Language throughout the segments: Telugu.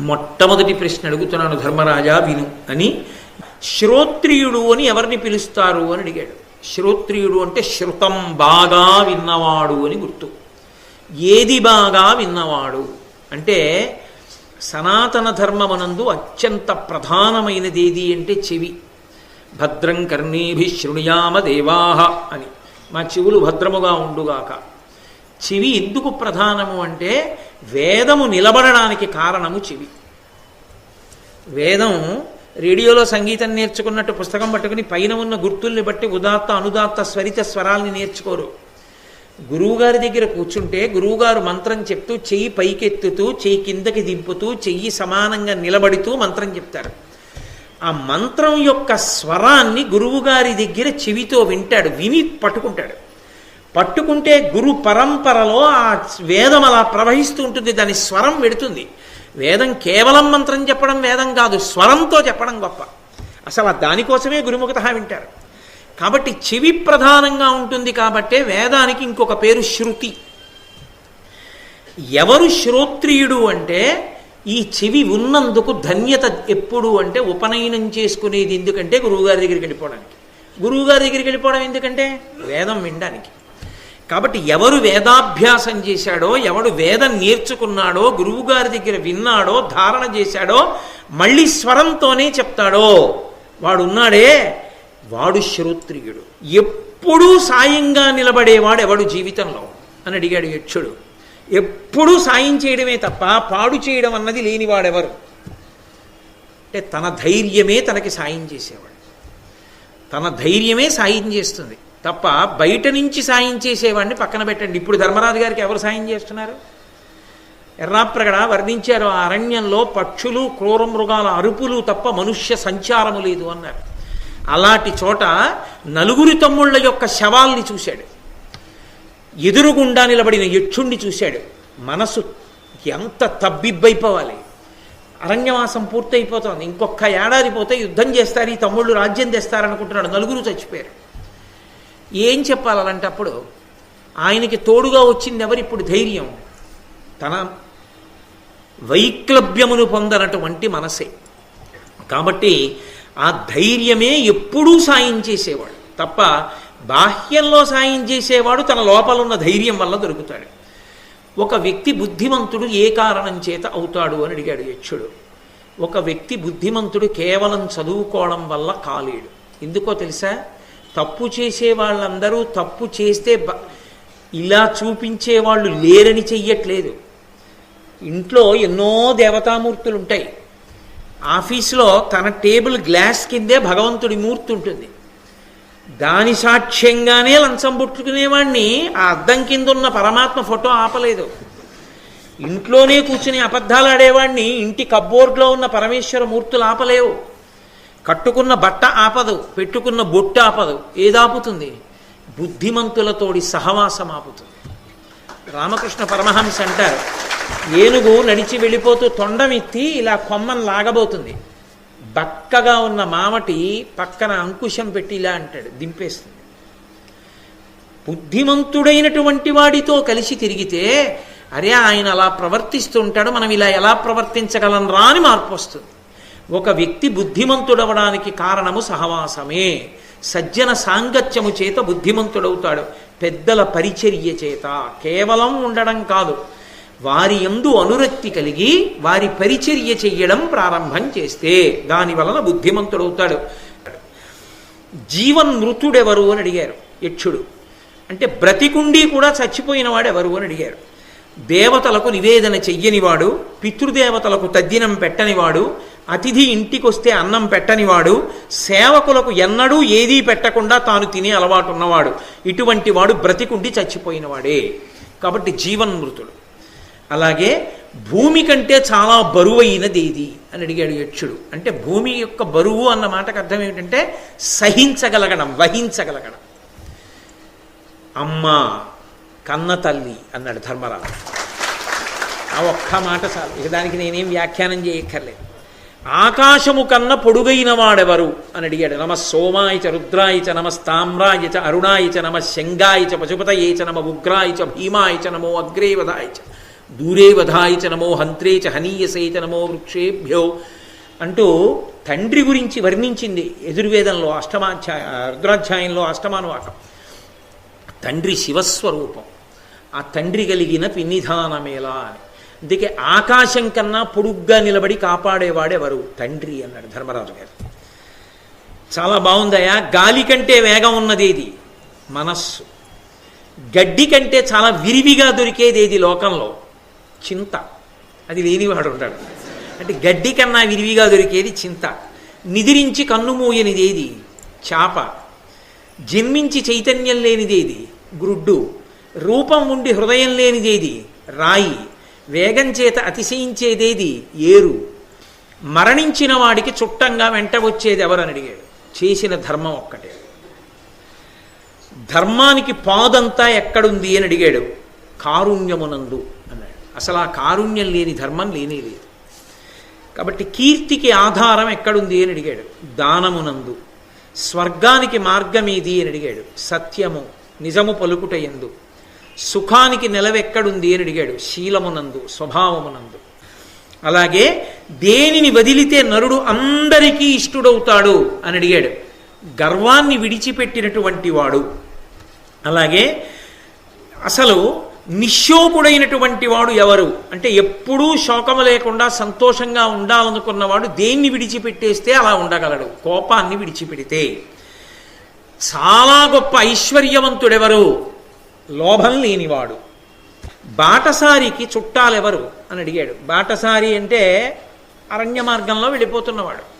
మొట్టమొదటి ప్రశ్న అడుగుతున్నాను ధర్మరాజా విను అని. శ్రోత్రియుడు అని ఎవరిని పిలుస్తారు అని అడిగాడు. శ్రోత్రియుడు అంటే శృతం బాగా విన్నవాడు అని గుర్తు. ఏది బాగా విన్నవాడు? అంటే సనాతన ధర్మమనందు అత్యంత ప్రధానమైనది ఏది అంటే చెవి. భద్రం కర్ణీభి శృణుయామ దేవాహ అని. మా చెవులు భద్రముగా ఉండుగాక. చెవి ఎందుకు ప్రధానము అంటే వేదము నిలబడడానికి కారణము చెవి. వేదం రేడియోలో సంగీతం నేర్చుకున్నట్టు పుస్తకం పట్టుకుని పైన ఉన్న గుర్తుల్ని బట్టి ఉదాత్త అనుదాత్త స్వరిత స్వరాల్ని నేర్చుకోరు. గురువుగారి దగ్గర కూర్చుంటే గురువుగారు మంత్రం చెప్తూ చెయ్యి పైకెత్తుతూ చెయ్యి కిందకి దింపుతూ చెయ్యి సమానంగా నిలబడుతూ మంత్రం చెప్తారు. ఆ మంత్రం యొక్క స్వరాన్ని గురువుగారి దగ్గర చెవితో వింటాడు విని పట్టుకుంటాడు. పట్టుకుంటే గురు పరంపరలో ఆ వేదం అలా ప్రవహిస్తూ ఉంటుంది దాని స్వరం వెడుతుంది. వేదం కేవలం మంత్రం చెప్పడం వేదం కాదు స్వరంతో చెప్పడం గొప్ప. అసలు దానికోసమే గురుముఖత వింటారు. కాబట్టి చెవి ప్రధానంగా ఉంటుంది కాబట్టే వేదానికి ఇంకొక పేరు శృతి. ఎవరు శ్రోత్రియుడు అంటే ఈ చెవి ఉన్నందుకు ధన్యత ఎప్పుడు అంటే ఉపనయనం చేసుకునేది ఎందుకంటే గురువుగారి దగ్గరికి వెళ్ళిపోవడానికి. గురువుగారి దగ్గరికి వెళ్ళిపోవడం ఎందుకంటే వేదం వినడానికి. కాబట్టి ఎవరు వేదాభ్యాసం చేశాడో ఎవడు వేదం నేర్చుకున్నాడో గురువుగారి దగ్గర విన్నాడో ధారణ చేశాడో మళ్ళీ స్వరంతోనే చెప్తాడో. వాడున్నాడే వాడు శ్రోత్రియుడు. ఎప్పుడూ సాయంగా నిలబడేవాడు ఎవడు జీవితంలో? అని అడిగాడు యక్షుడు. ఎప్పుడూ సాయం చేయడమే తప్ప పాడు చేయడం అన్నది లేనివాడెవరు? అంటే తన ధైర్యమే తనకి సాయం చేసేవాడు. తన ధైర్యమే సాయం చేస్తుంది. తప్ప బయట నుంచి సాయం చేసేవాడిని పక్కన పెట్టండి. ఇప్పుడు ధర్మరాజు గారికి ఎవరు సాయం చేస్తున్నారు? ఎర్రాప్రగడ వర్ణించారు ఆ అరణ్యంలో పక్షులు క్రూర మృగాల అరుపులు తప్ప మనుష్య సంచారము లేదు అన్నారు. అలాంటి చోట నలుగురి తమ్ముళ్ళ యొక్క శవాల్ని చూశాడు. ఎదురుగుండా నిలబడిన యక్షుణ్ణి చూశాడు. మనసు ఎంత తబ్బిబ్బైపోవాలి. అరణ్యవాసం పూర్తయిపోతోంది. ఇంకొక ఏడాది పోతే యుద్ధం చేస్తారు ఈ తమ్ముళ్ళు రాజ్యం తెస్తారనుకుంటున్నాడు. నలుగురు చచ్చిపోయారు. ఏం చెప్పాలి అలాంటప్పుడు ఆయనకి తోడుగా వచ్చింది ఎవరు ఇప్పుడు ధైర్యం? తన వైక్లభ్యమును పొందనటువంటి మనసే. కాబట్టి ఆ ధైర్యమే ఎప్పుడూ సాయం చేసేవాడు. తప్ప బాహ్యంలో సాయం చేసేవాడు తన లోపలున్న ధైర్యం వల్ల దొరుకుతాడు. ఒక వ్యక్తి బుద్ధిమంతుడు ఏ కారణం చేత అవుతాడు అని అడిగాడు యక్షుడు. ఒక వ్యక్తి బుద్ధిమంతుడు కేవలం చదువుకోవడం వల్ల కాలేడు. ఎందుకో తెలుసా? తప్పు చేసే వాళ్ళందరూ తప్పు చేస్తే బ- ఇలా చూపించే వాళ్ళు లేరని చెయ్యట్లేదు. ఇంట్లో ఎన్నో దేవతామూర్తులు ఉంటాయి ఆఫీస్లో తన టేబుల్ గ్లాస్ కిందే భగవంతుడి మూర్తి ఉంటుంది. దాని సాక్ష్యంగానే లంచం పుట్టుకునేవాడిని ఆ అద్దం కింద ఉన్న పరమాత్మ ఫోటో ఆపలేదు. ఇంట్లోనే కూర్చుని అబద్ధాలు ఆడేవాడిని ఇంటి కబ్బోర్డ్లో ఉన్న పరమేశ్వర మూర్తులు ఆపలేవు. కట్టుకున్న బట్ట ఆపదు పెట్టుకున్న బొట్టు ఆపదు. ఏదాపుతుంది? బుద్ధిమంతులతోడి సహవాసం ఆపుతుంది రామకృష్ణ పరమహంస అంటారు ఏనుగు నడిచి వెళ్ళిపోతూ తొండమెత్తి ఇలా కొమ్మను లాగబోతుంది. బక్కగా ఉన్న మామటి పక్కన అంకుశం పెట్టి ఇలా అంటాడు దింపేస్తుంది. బుద్ధిమంతుడైనటువంటి వాడితో కలిసి తిరిగితే అరే ఆయన అలా ప్రవర్తిస్తుంటాడు మనం ఇలా ఎలా ప్రవర్తించగలం రా అని మార్పు వస్తుంది. ఒక వ్యక్తి బుద్ధిమంతుడవడానికి కారణము సహవాసమే. సజ్జన సాంగత్యము చేత బుద్ధిమంతుడవుతాడు. పెద్దల పరిచర్య చేత కేవలం ఉండడం కాదు. వారి యందు అనురక్తి కలిగి వారి పరిచర్య చెయ్యడం ప్రారంభం చేస్తే దాని వలన బుద్ధిమంతుడవుతాడు. జీవన్మృతుడెవరు అని అడిగారు యక్షుడు. అంటే బ్రతికుండి కూడా చచ్చిపోయిన వాడు ఎవరు అని అడిగారు. దేవతలకు నివేదన చెయ్యనివాడు పితృదేవతలకు తద్దినం పెట్టనివాడు అతిథి ఇంటికొస్తే అన్నం పెట్టనివాడు సేవకులకు ఎన్నడూ ఏదీ పెట్టకుండా తాను తినే అలవాటు ఉన్నవాడు ఇటువంటి వాడు బ్రతికుండి చచ్చిపోయినవాడే. కాబట్టి జీవన్మృతుడు. అలాగే భూమి కంటే చాలా బరువైనది ఏది అని అడిగాడు యక్షుడు. అంటే భూమి యొక్క బరువు అన్న మాటకు అర్థం ఏమిటంటే సహించగలగడం వహించగలగడం. అమ్మ కన్న తల్లి అన్నాడు ధర్మరాజు. ఆ ఒక్క మాట చాలు. ఇక దానికి నేనేం వ్యాఖ్యానం చేయక్కర్లేదు. ఆకాశము కన్న పొడుగైన వాడెవరు అని అడిగాడు. నమ సోమాయ చ రుద్రాయ చ నమ స్తామ్రాయ చ అరుణాయ చ నమ శంగాయ చ పశుపతయే చ నమ ఉగ్రాయ చ భీమాయ చ నమో అగ్రేవదాయ చ దూరే వధాయ చ నమో హంత్రే చ హనీయసే చ నమో వృక్షేభ్యో అంటూ తండ్రి గురించి వర్ణించింది ఎదుర్వేదంలో అష్టమాధ్యాయ రుద్రాధ్యాయంలో అష్టమానువాకం. తండ్రి శివస్వరూపం. ఆ తండ్రి కలిగిన పిన్నిధానమేలా అని. అందుకే ఆకాశం కన్నా పొడుగ్గా నిలబడి కాపాడేవాడెవరు తండ్రి అన్నాడు ధర్మరాజు గారు. చాలా బాగుందయా గాలి కంటే వేగం ఉన్నది ఏది మనస్సు. గడ్డి కంటే చాలా విరివిగా దొరికేది ఏది లోకంలో. చింత. అది లేనివాడు ఉంటాడు. అంటే గడ్డి కన్నా విరివిగా దొరికేది చింత. నిదిరించి కన్నుమూయనిదేది చాప. జన్మించి చైతన్యం లేనిదేది గ్రుడ్డు రూపం ఉండి హృదయం లేనిదేది? రాయి. వేగం చేత అతిశయించేదేది? ఏరు. మరణించిన వాడికి చుట్టంగా వెంట వచ్చేది ఎవరని అడిగాడు. చేసిన ధర్మం ఒక్కటే. ధర్మానికి పాదంతా ఎక్కడుంది అని అడిగాడు. కారుణ్యమునందు అన్నాడు. అసలు ఆ కారుణ్యం లేని ధర్మం లేనే లేదు. కాబట్టి కీర్తికి ఆధారం ఎక్కడుంది అని అడిగాడు. దానమునందు. స్వర్గానికి మార్గమేది అని అడిగాడు. సత్యము. నిజము పలుకుట ఎందు. సుఖానికి నిలవెక్కడుంది అని అడిగాడు. శీలమునందు స్వభావమునందు. అలాగే దేనిని వదిలితే నరుడు అందరికీ ఇష్టుడవుతాడు అని అడిగాడు. గర్వాన్ని విడిచిపెట్టినటువంటి వాడు. అలాగే అసలు నిశ్శోకుడైనటువంటి వాడు ఎవరు? అంటే ఎప్పుడూ శోకము లేకుండా సంతోషంగా ఉండాలనుకున్నవాడు దేన్ని విడిచిపెట్టేస్తే అలా ఉండగలడు? కోపాన్ని విడిచిపెడితే. చాలా గొప్ప ఐశ్వర్యవంతుడెవరు? లోభం లేనివాడు. బాటసారికి చుట్టాలెవరు? అని అడిగాడు. బాటసారి అంటే అరణ్య మార్గంలో వెళ్ళిపోతున్నవాడు.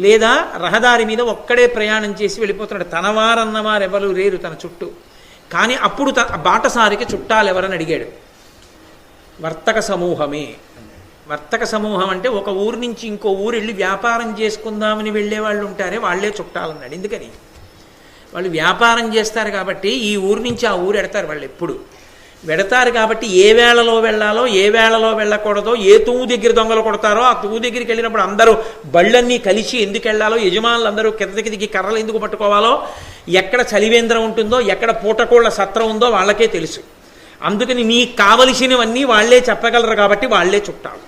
లేదా రహదారి మీద ఒక్కడే ప్రయాణం చేసి వెళ్ళిపోతున్నాడు. తనవారన్నవారు ఎవరు లేరు తన చుట్టూ. కానీ అప్పుడు త బాటసారికి చుట్టాలెవరని అడిగాడు. వర్తక సమూహమే. వర్తక సమూహం అంటే ఒక ఊరు నుంచి ఇంకో ఊరు వెళ్ళి వ్యాపారం చేసుకుందామని వెళ్ళే వాళ్ళు ఉంటారే వాళ్ళే చుట్టాలన్నాడు ఎందుకని? వాళ్ళు వ్యాపారం చేస్తారు కాబట్టి ఈ ఊరు నుంచి ఆ ఊరు ఎడతారు వాళ్ళు ఎప్పుడు. వెడతారు కాబట్టి ఏ వేళలో వెళ్ళాలో ఏ వేళలో వెళ్ళకూడదో ఏ తువ్వు దగ్గర దొంగలు కొడతారో ఆ తువ్వు దగ్గరికి వెళ్ళినప్పుడు అందరూ బళ్ళన్నీ కలిసి ఎందుకు వెళ్ళాలో యజమానులు అందరూ కిందకి దిగి కర్రలు ఎందుకు పట్టుకోవాలో ఎక్కడ చలివేంద్రం ఉంటుందో ఎక్కడ పూటకోళ్ళ సత్రం ఉందో వాళ్ళకే తెలుసు. అందుకని నీకు కావలసినవన్నీ వాళ్ళే చెప్పగలరు కాబట్టి వాళ్ళే చుట్టాలు.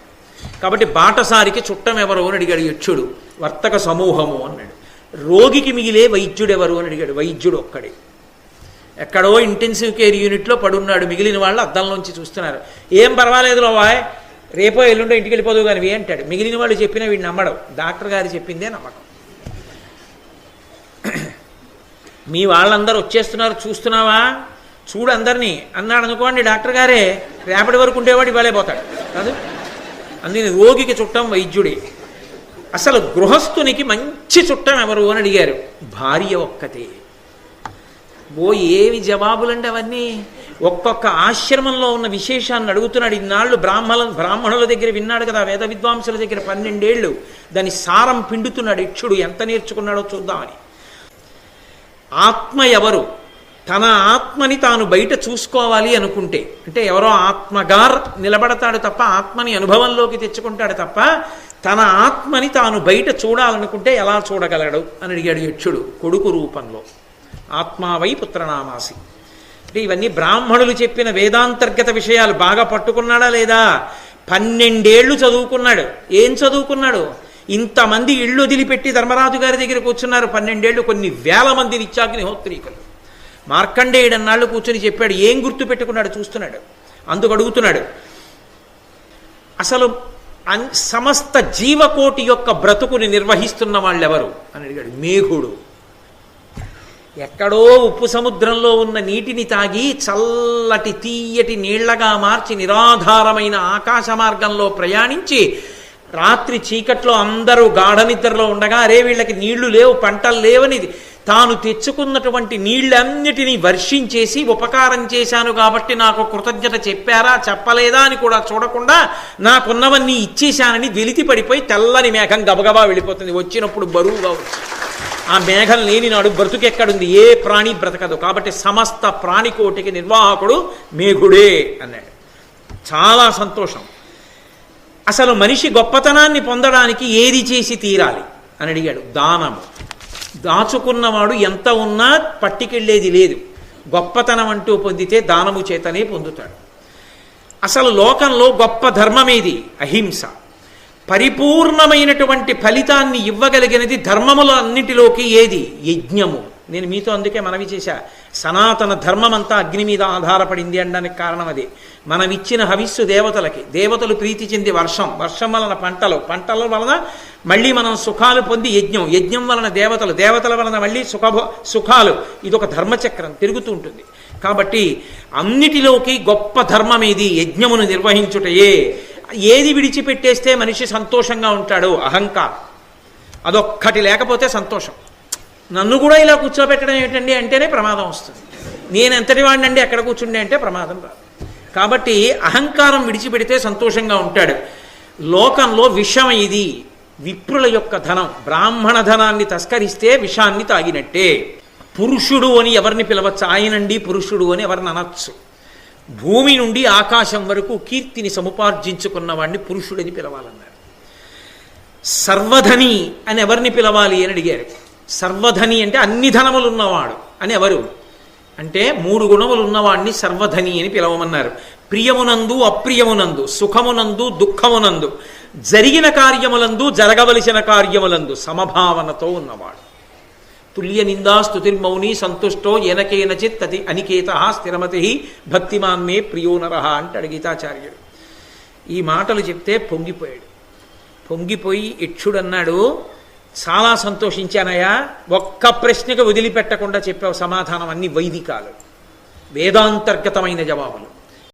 కాబట్టి బాటసారికి చుట్టం ఎవరు అని అడిగాడు యక్షుడు వర్తక సమూహము అన్నాడు. రోగికి మిగిలే వైద్యుడెవరు అని అడిగాడు. వైద్యుడు ఒక్కడే. ఎక్కడో ఇంటెన్సివ్ కేర్ యూనిట్లో పడున్నాడు. మిగిలిన వాళ్ళు అద్దంలోంచి చూస్తున్నారు. ఏం పర్వాలేదు లోవాయ్ రేపో ఎల్లుండో ఇంటికి వెళ్ళిపోదు కానీ అంటాడు. మిగిలిన వాళ్ళు చెప్పిన వీడిని నమ్మడం. డాక్టర్ గారు చెప్పిందే నమ్మకం. మీ వాళ్ళందరూ వచ్చేస్తున్నారు చూస్తున్నావా? చూడు అందరినీ. అన్నాడు అనుకోండి డాక్టర్ గారే రేపటి వరకు ఉండేవాడు ఇవ్వలేపోతాడు కాదు? అందుకని రోగికి చుట్టం వైద్యుడే. అసలు గృహస్థునికి మంచి చుట్టం ఎవరు అని అడిగారు. భార్య ఒక్కతే. ఓ ఏవి జవాబులండి అవన్నీ? ఒక్కొక్క ఆశ్రమంలో ఉన్న విశేషాన్ని అడుగుతున్నాడు ఇన్నాళ్ళు బ్రాహ్మణ బ్రాహ్మణుల దగ్గర విన్నాడు కదా వేద విద్వాంసుల దగ్గర పన్నెండేళ్ళు. దాని సారం పిండుతున్నాడు ఇక్షుడు ఎంత నేర్చుకున్నాడో చూద్దామని ఆత్మ ఎవరు? తన ఆత్మని తాను బయట చూసుకోవాలి అనుకుంటే. అంటే ఎవరో ఆత్మగార్ నిలబడతాడు తప్ప ఆత్మని అనుభవంలోకి తెచ్చుకుంటాడు తప్ప తన ఆత్మని తాను బయట చూడాలనుకుంటే ఎలా చూడగలడు? అని అడిగాడు యక్షుడు కొడుకు రూపంలో. ఆత్మావై పుత్రనామాసి. అంటే ఇవన్నీ బ్రాహ్మణులు చెప్పిన వేదాంతర్గత విషయాలు బాగా పట్టుకున్నాడా లేదా? పన్నెండేళ్ళు చదువుకున్నాడు. ఏం చదువుకున్నాడు? ఇంతమంది ఇళ్ళు వదిలిపెట్టి ధర్మరాజు గారి దగ్గర కూర్చున్నారు. పన్నెండేళ్ళు కొన్ని వేల మంది నిత్యాగ్నిహోత్రీకులు మార్కండేయుడు అన్నాళ్ళు కూర్చొని చెప్పాడు ఏం గుర్తు పెట్టుకున్నాడు? చూస్తున్నాడు. అందుకు అడుగుతున్నాడు. అసలు సమస్త జీవకోటి యొక్క బ్రతుకుని నిర్వహిస్తున్న వాళ్ళెవరు? అని అడిగాడు. మేఘుడు. ఎక్కడో ఉప్పు సముద్రంలో ఉన్న నీటిని తాగి చల్లటి తీయటి నీళ్ళగా మార్చి నిరాధారమైన ఆకాశ మార్గంలో ప్రయాణించి రాత్రి చీకట్లో అందరూ గాఢనిద్రలో ఉండగా అరే వీళ్ళకి నీళ్ళు లేవు పంటలు లేవని తాను తెచ్చుకున్నటువంటి నీళ్ళన్నిటినీ వర్షించేసి ఉపకారం చేశాను కాబట్టి నాకు కృతజ్ఞత చెప్పారా చెప్పలేదా అని కూడా చూడకుండా నాకున్నవన్నీ ఇచ్చేశానని వెలితి పడిపోయి తెల్లని మేఘం గబగబా వెళ్ళిపోతుంది. వచ్చినప్పుడు బరువుగా వచ్చి. ఆ మేఘం లేని నాడు బ్రతుకెక్కడుంది? ఏ ప్రాణి బ్రతకదు. కాబట్టి సమస్త ప్రాణికోటికి నిర్వాహకుడు మేఘుడే అన్నాడు. చాలా సంతోషం. అసలు మనిషి గొప్పతనాన్ని పొందడానికి ఏది చేసి తీరాలి? అని అడిగాడు. దానము. దాచుకున్నవాడు ఎంత ఉన్నా పట్టికెళ్ళేది లేదు. గొప్పతనం అంటూ పొందితే దానము చేతనే పొందుతాడు. అసలు లోకంలో గొప్ప ధర్మమేది అహింస. పరిపూర్ణమైనటువంటి ఫలితాన్ని ఇవ్వగలిగినది ధర్మములన్నిటిలోకి ఏది? యజ్ఞము. నేను మీతో అందుకే మనవి చేశా. సనాతన ధర్మం అంతా అగ్ని మీద ఆధారపడింది అనడానికి కారణం అది. మనం ఇచ్చిన హవిస్సు దేవతలకి దేవతలు ప్రీతి చెంది వర్షం వర్షం వలన పంటలు పంటల వలన మళ్ళీ మనం సుఖాలు పొంది యజ్ఞం యజ్ఞం వలన దేవతలు దేవతల వలన మళ్ళీ సుఖభో సుఖాలు. ఇది ఒక ధర్మచక్రం తిరుగుతూ ఉంటుంది. కాబట్టి అన్నిటిలోకి గొప్ప ధర్మం ఏది? యజ్ఞమును నిర్వహించుటయే. ఏది విడిచిపెట్టేస్తే మనిషి సంతోషంగా ఉంటాడు? అహంకారం. అదొక్కటి లేకపోతే సంతోషం. నన్ను కూడా ఇలా కూర్చోబెట్టడం ఏంటండి అంటేనే ప్రమాదం వస్తుంది. నేను ఎంతటి వాడినండి ఎక్కడ కూర్చుండే అంటే ప్రమాదం రాదు. కాబట్టి అహంకారం విడిచిపెడితే సంతోషంగా ఉంటాడు. లోకంలో విషం ఇది. విప్రుల యొక్క ధనం బ్రాహ్మణ ధనాన్ని తస్కరిస్తే విషాన్ని తాగినట్టే. పురుషుడు అని ఎవరిని పిలవచ్చు? ఆయనండి పురుషుడు అని ఎవరిని అనొచ్చు? భూమి నుండి ఆకాశం వరకు కీర్తిని సముపార్జించుకున్న వాడిని పురుషుడని పిలవాలన్నారు. సర్వధని అని ఎవరిని పిలవాలి అని అడిగారు. సర్వధని అంటే అన్ని ధనములు ఉన్నవాడు అని ఎవరు? అంటే మూడు గుణములు ఉన్నవాడిని సర్వధని అని పిలవమన్నారు. ప్రియమునందు అప్రియమునందు సుఖమునందు దుఃఖమునందు జరిగిన కార్యములందు జరగవలసిన కార్యములందు సమభావనతో ఉన్నవాడు. తుల్య నిందా స్తుతిర్మౌని సంతుష్టో ఎనకేనచిత్ అతి అనికేత స్థిరమతి భక్తిమాన్మే ప్రియోనర అంటాడు గీతాచార్యుడు. ఈ మాటలు చెప్తే పొంగిపోయాడు. పొంగిపోయి ఇక్షుడన్నాడు చాలా సంతోషించానయ్యా. ఒక్క ప్రశ్నకు వదిలిపెట్టకుండా చెప్పావు సమాధానం అన్ని వైదికాలు. వేదాంతర్గతమైన జవాబులు.